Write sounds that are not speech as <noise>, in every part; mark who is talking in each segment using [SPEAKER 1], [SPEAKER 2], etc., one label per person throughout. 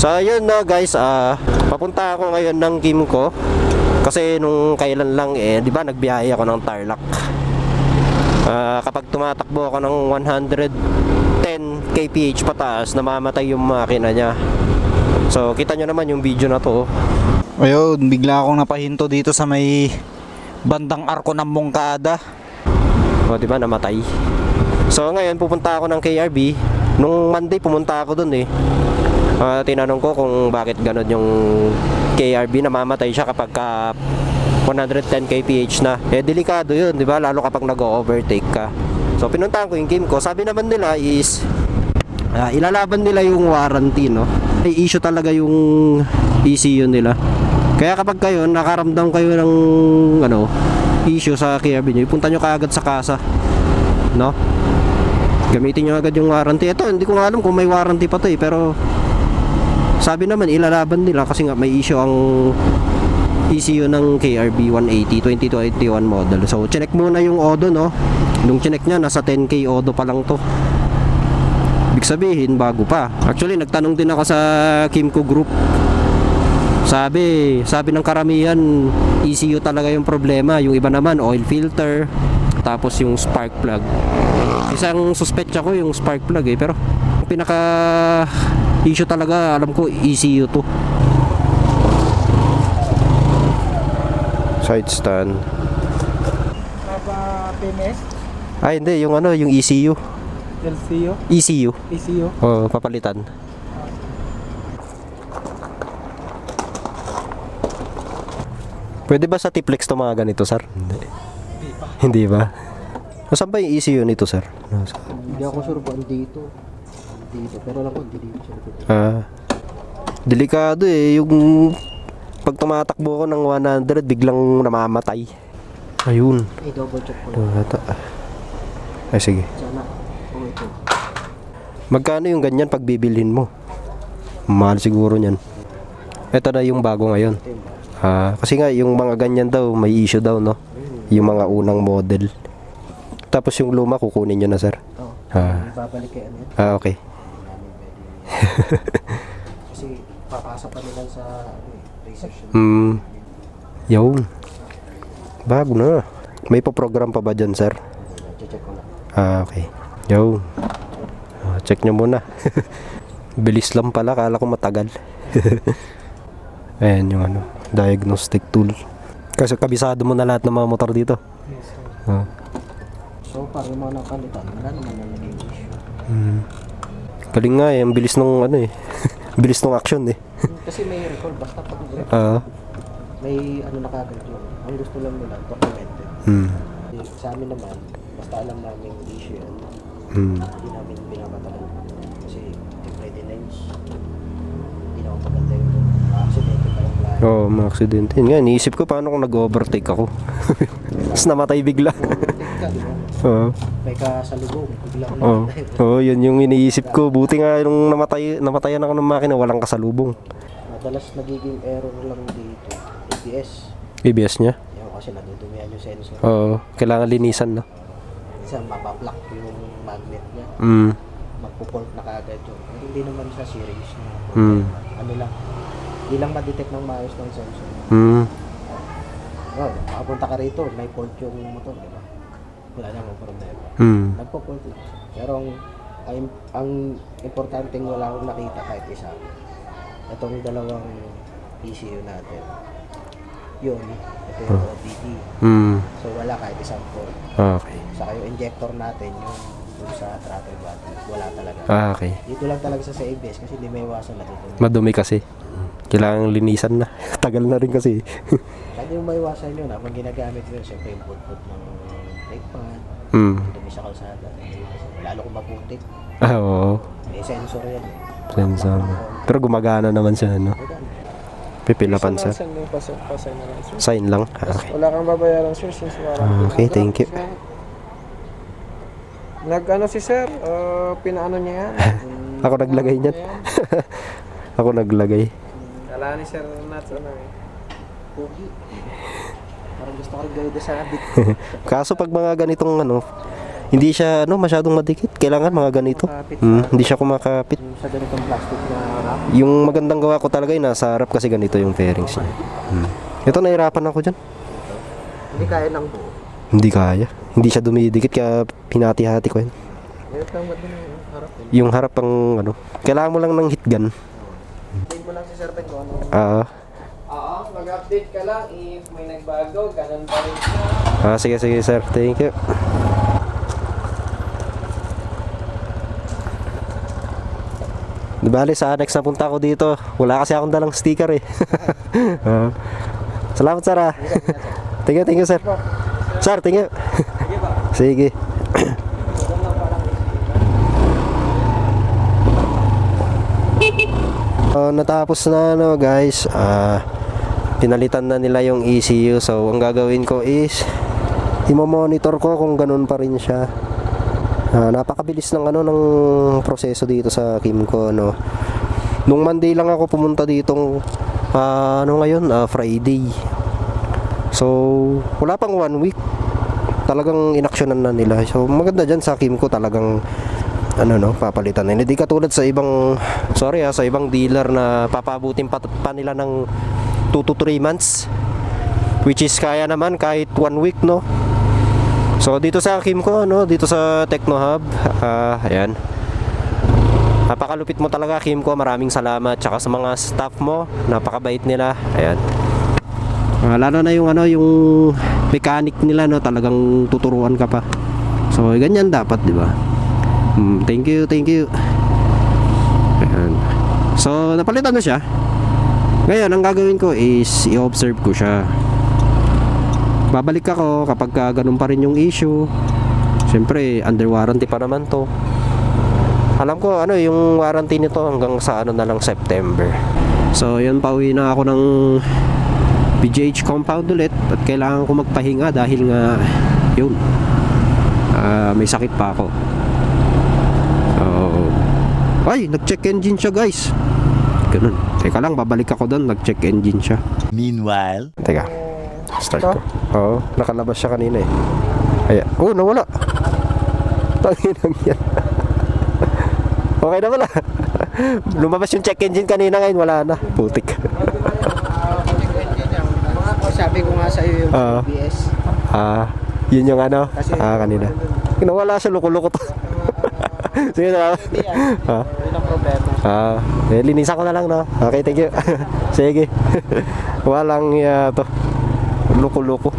[SPEAKER 1] So ayun na guys, ah papunta ako ngayon ng Kimco kasi nung kailan lang eh, 'di ba, nagbiyahe ako ng Tarlac. Ah, kapag tumatakbo ako ng 110 kph pataas, namamatay yung makina niya. So kita nyo naman yung video na to. oh.
[SPEAKER 2] Ayun, bigla akong napahinto dito sa may bandang arko ng Mongkada.
[SPEAKER 1] O, di ba, namatay. So, ngayon, pupunta ako ng KRB. Nung Monday, pumunta ako dun eh. Ah, tinanong ko kung bakit ganun yung KRB, namamatay siya kapag ka 110 kph na. Eh, delikado yun, di ba? Lalo kapag nag-overtake ka. So, pinuntahan ko yung game ko. Sabi naman nila is, ah, ilalaban nila yung warranty, no? May issue talaga yung ECU nila. Kaya kapag kayo, nakaramdam kayo ng, ano, issue sa KRB nyo, ipunta nyo kaagad sa kasa. No? Gamitin nyo agad yung warranty. Ito, hindi ko nga alam kung may warranty pa to eh, pero sabi naman ilalaban nila kasi nga may issue ang ECU ng KRB 180 2021 model. So, chinek muna yung Odo, no? Nung chinek niya, nasa 10k Odo pa lang to. Ibig sabihin, bago pa. Actually, nagtanong din ako sa Kimco Group. Sabi, sabi ng karamihan, ECU talaga yung problema. Yung iba naman, oil filter, tapos yung spark plug. Isang suspect ko yung spark plug eh, pero pinaka issue talaga, alam ko, ECU to. Side stand.
[SPEAKER 3] PMS,
[SPEAKER 1] Ay, hindi, yung ano, yung ECU.
[SPEAKER 3] LCU,
[SPEAKER 1] ECU.
[SPEAKER 3] ECU.
[SPEAKER 1] Oh, papalitan. Pwede ba sa Tiplex to mga ganito, sir? Hindi. Hindi ba? Nasaan ba yung ECU nito, sir?
[SPEAKER 4] Hindi ako sure kung dito. Dito. Pero lang ko, dito siya.
[SPEAKER 1] Ah, delikado eh. Yung pag tumatakbo ko ng 100, biglang namamatay. Ayun.
[SPEAKER 4] Eh, double check ko
[SPEAKER 1] Ito
[SPEAKER 4] lang.
[SPEAKER 1] ata. Ay, sige.
[SPEAKER 4] Sana. Ito.
[SPEAKER 1] Magkano yung ganyan pag bibilhin mo? Mahal siguro niyan. Ito na yung bago ngayon. Ah, kasi nga yung mga ganyan daw may issue daw no. Yung mga unang model. Tapos yung luma kukunin niyo na sir.
[SPEAKER 4] Oo.
[SPEAKER 1] Ah,
[SPEAKER 4] Ibabalik kay ano
[SPEAKER 1] ah okay. <laughs>
[SPEAKER 4] Kasi papasa pa nila sa ano eh, research.
[SPEAKER 1] Hmm. Yun. Bago na. May pa-program pa ba dyan sir?
[SPEAKER 4] Check ko lang.
[SPEAKER 1] Ah, okay. Yun. Ah, check nyo muna. <laughs> Bilis lang pala, kala ko matagal. <laughs> Ayan yung ano, diagnostic tool. Kasi kabisado mo na lahat ng mga motor dito. Ah.
[SPEAKER 4] So, far yung mga napalitan, wala naman na naging issue.
[SPEAKER 1] Hmm. Galing nga eh, ang bilis nung ano eh. <laughs> bilis nung action eh.
[SPEAKER 4] Kasi may record, basta pag <laughs>
[SPEAKER 1] Ah.
[SPEAKER 4] may ano na kagad yun. Ang gusto lang nila, documented.
[SPEAKER 1] hmm.
[SPEAKER 4] Eh, Sa amin naman, basta alam namin issue yan,
[SPEAKER 1] Hmm.
[SPEAKER 4] hindi namin binabatalan. Kasi, yung maintenance, hindi naman maganda yung accident pa yung lahat.
[SPEAKER 1] Oo, oh, mga aksidente. Yun Nga, iniisip ko paano kung nag-overtake ako. <laughs> Tapos namatay bigla.
[SPEAKER 4] Ka, di ba?
[SPEAKER 1] Oo.
[SPEAKER 4] May kasalubong, biglang
[SPEAKER 1] Oo.
[SPEAKER 4] namatay. <laughs>
[SPEAKER 1] Oo, yun yung iniisip ko. Buti nga nung namatay, namatayan ako ng makina, walang kasalubong.
[SPEAKER 4] Madalas nagiging error lang dito, ABS.
[SPEAKER 1] ABS niya?
[SPEAKER 4] Yan kasi nadudumihan yung sensor.
[SPEAKER 1] Oo, kailangan linisan na.
[SPEAKER 4] Minsan mapablock yung magnet niya,
[SPEAKER 1] Mm.
[SPEAKER 4] magpo-fault na kagad yun. Pero hindi naman siya serious na
[SPEAKER 1] Mm.
[SPEAKER 4] Ano lang, hindi lang ma-detect ng maayos ng sensor.
[SPEAKER 1] Mm.
[SPEAKER 4] Oh, makapunta ka rito, may fault yung motor, di ba? Wala namang problema.
[SPEAKER 1] Mm.
[SPEAKER 4] Nagpo-fault lang. Pero ang, ang, ang importanteng wala akong nakita kahit isa. Itong dalawang ECU natin. Yun, ito yung OBD.
[SPEAKER 1] Mm.
[SPEAKER 4] So wala kahit isang fault.
[SPEAKER 1] Okay.
[SPEAKER 4] Saka yung injector natin, yung, yung sa throttle body, wala talaga.
[SPEAKER 1] Ah, okay.
[SPEAKER 4] Dito lang talaga sa ABS kasi hindi may iwasan na dito.
[SPEAKER 1] Madumi kasi. Kailangan linisan na. <laughs> Tagal na rin kasi.
[SPEAKER 4] Kahit yung may iwasan yun, habang ginagamit yun, siyempre yung put ng brake pad,
[SPEAKER 1] mm.
[SPEAKER 4] dumi sa kalsada. Lalo kung maputik,
[SPEAKER 1] Ah, oo.
[SPEAKER 4] may sensor yan eh.
[SPEAKER 1] Sensor. Pero gumagana naman siya, no? Pipilapan, sir.
[SPEAKER 3] Lang, sir?
[SPEAKER 1] Sign lang. Ah, okay.
[SPEAKER 3] Wala kang babayaran, sir, since warranty.
[SPEAKER 1] Okay, thank you.
[SPEAKER 3] Nag ano si sir, uh, pinaano niya yan? <laughs>
[SPEAKER 1] Ako naglagay niyan.
[SPEAKER 3] niya yan. <laughs>
[SPEAKER 1] Ako naglagay.
[SPEAKER 3] Kala ni sir Nats ano eh.
[SPEAKER 4] Pogi. Parang gusto ko rin gawin doon sa adik. <laughs>
[SPEAKER 1] Kaso pag mga ganitong ano, Hindi siya ano masyadong madikit. Kailangan mga ganito. Hmm, hindi siya kumakapit.
[SPEAKER 4] sa ganitong plastic na wrap.
[SPEAKER 1] Yung magandang gawa ko talaga yung nasa harap kasi ganito yung fairings niya. Hmm. Ito nahirapan ako dyan.
[SPEAKER 4] Hindi kaya ng buo.
[SPEAKER 1] Hindi kaya. Hindi siya dumidikit kaya pinati-hati ko yun.
[SPEAKER 4] Yung harap. eh.
[SPEAKER 1] Harap ang ano. Kailangan mo lang ng hit gun.
[SPEAKER 4] Tingin mo lang si Ben kung ano.
[SPEAKER 1] Ah,
[SPEAKER 3] mag-update ka lang if may nagbago, ganun pa rin siya.
[SPEAKER 1] ah, sige sige sir. Thank you. Di bali sa annex na punta ko dito. Wala kasi akong dalang sticker eh. <laughs> Ah. Salamat sir ah. Thank you, thank you sir. Sir, thank you. <laughs> Sige. Uh, natapos na ano guys, ah pinalitan na nila yung ECU so ang gagawin ko is imo-monitor ko kung ganun pa rin siya. Ah, napakabilis ng ano ng proseso dito sa Kimco no. Nung Monday lang ako pumunta ditong ah, ano ngayon, ah, Friday. So wala pang one week. Talagang inaksyonan na nila. So maganda dyan sa Kimco talagang ano no, papalitan nila. Hindi katulad sa ibang sorry ha, sa ibang dealer na papabutin pa, pa nila ng 2 to 3 months. Which is kaya naman kahit one week no. So dito sa Kimco no, dito sa Techno Hub, ah, ayan. Napakalupit mo talaga Kimco, maraming salamat tsaka sa mga staff mo, napakabait nila. Ayan. Ah, lalo na yung ano, yung mechanic nila no, talagang tuturuan ka pa. So ganyan dapat, 'di ba? Mm, thank you, thank you. Ayan. So, napalitan na siya. Ngayon, ang gagawin ko is i-observe ko siya. Babalik ako kapag ka ganun pa rin yung issue. Siyempre, under warranty pa naman to. Alam ko, ano, yung warranty nito hanggang sa ano na lang September. So, yun, pauwi na ako ng PGH compound ulit at kailangan ko magpahinga dahil nga, yun, ah, may sakit pa ako. So, ay, nag-check engine siya guys. Ganun. Teka lang, babalik ako doon. Nag-check engine siya.
[SPEAKER 5] Meanwhile,
[SPEAKER 1] Teka. Start ko. Oo, nakalabas siya kanina eh. Ayan. Oh, nawala. <laughs> Tanginang yan. <laughs> okay na wala. <laughs> Lumabas yung check engine kanina ngayon, wala na. Putik.
[SPEAKER 4] Sabi ko nga sa iyo yung
[SPEAKER 1] Ah.
[SPEAKER 4] BS.
[SPEAKER 1] Ah, yun yung ano.
[SPEAKER 4] Kasi-
[SPEAKER 1] Ah, kanina. Nawala siya, loko-loko to. <laughs> Sige na.
[SPEAKER 4] Hindi yan.
[SPEAKER 1] Ah.
[SPEAKER 4] Yun ang problema.
[SPEAKER 1] Ah, eh, linisan ko na lang, no? Okay, thank you. <laughs> Sige. <laughs> Walang uh, to. Loko-loko.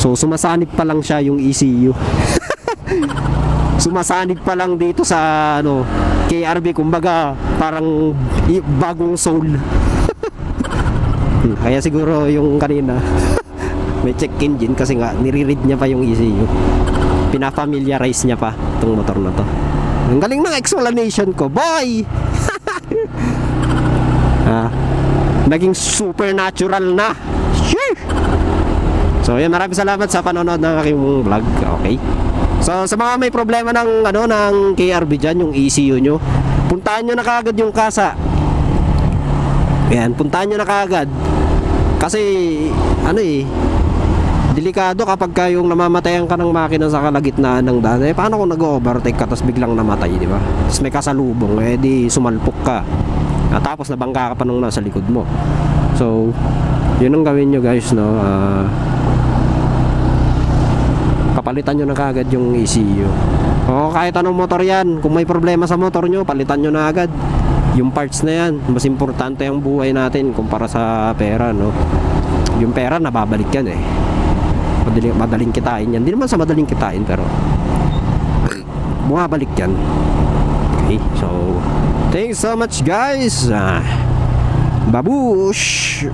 [SPEAKER 1] So, sumasanib pa lang siya yung ECU. sumasanib pa lang dito sa ano, KRB kumbaga parang bagong soul. Hmm, Kaya siguro yung kanina may check engine kasi nga nire-read niya pa yung ECU pinafamiliarize niya pa itong motor na to. Ang galing ng explanation ko, boy! <laughs> ah, naging supernatural na. Sheesh! So, yan, maraming salamat sa panonood ng aking vlog. Okay. So, sa mga may problema ng, ano, ng KRB dyan, yung ECU nyo, puntahan nyo na kagad yung kasa. Yan, puntahan nyo na kagad. Kasi, ano eh, delikado kapag ka yung namamatayan ka ng makina sa kalagitnaan ng daan. Eh, paano kung nag-overtake ka tapos biglang namatay, di ba? Tapos may kasalubong, eh di sumalpok ka. At tapos nabangga ka pa nung nasa likod mo. So, yun ang gawin nyo guys, no? Ah, papalitan nyo na kagad yung ECU. O kahit anong motor yan, kung may problema sa motor nyo, palitan nyo na agad. Yung parts na yan, mas importante ang buhay natin kumpara sa pera, no? Yung pera, nababalik yan eh. Madaling, madaling kitain yan. Hindi naman sa madaling kitain, pero bumabalik yan. Okay, so thanks so much guys. Ah, babush!